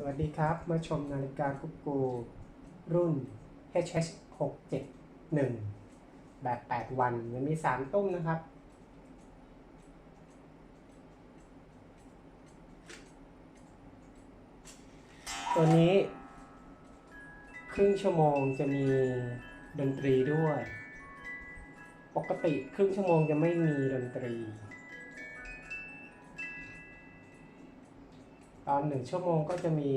สวัสดีครับ มาชมนาฬิกาคุกกูรุ่น HH 6 7 1 แบบ 8 วันมันมี 3 ตุ้มนะครับ ตัวนี้ ครึ่งชั่วโมงจะมีดนตรีด้วย ปกติครึ่งชั่วโมงจะไม่มีดนตรี ตอนหนึ่งชั่วโมงก็จะมี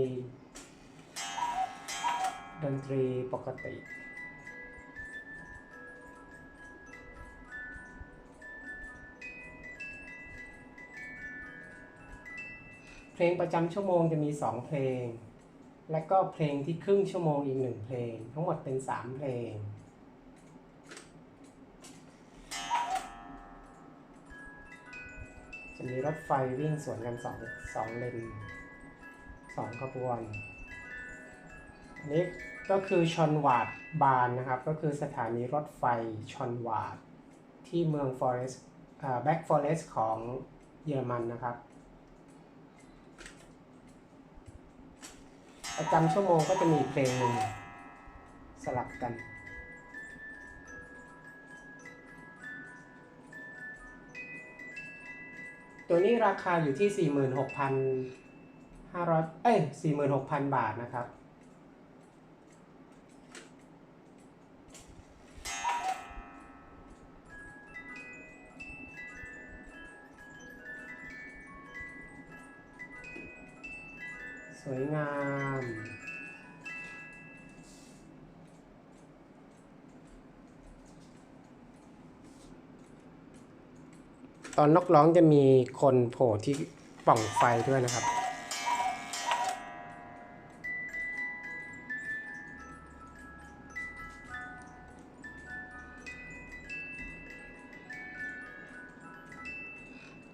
ดนตรีปกติเพลงประจำชั่วโมงจะมี 2 เพลง และก็เพลงที่ครึ่งชั่วโมงอีกหนึ่งเพลง ทั้งหมดเป็น 3 เพลง จะมีรถไฟวิ่งสวนกันสองสองเลนสองขบวนอันนี้ก็คือชอนวาดบานนะครับ ก็คือสถานีรถไฟชอนวาดที่เมืองฟอเรสต์แบ็กฟอเรสต์ของเยอรมันนะครับ ประจำชั่วโมงก็จะมีเพลงหนึ่งสลับกัน ตัวนี้ราคาอยู่ที่ 46,500 เอ้ย 46,000 บาทนะครับ สวยงาม ตอนนกร้องจะมีคนโผล่ที่ปล่องไฟด้วยนะครับ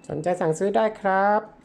สนใจสั่งซื้อได้ครับ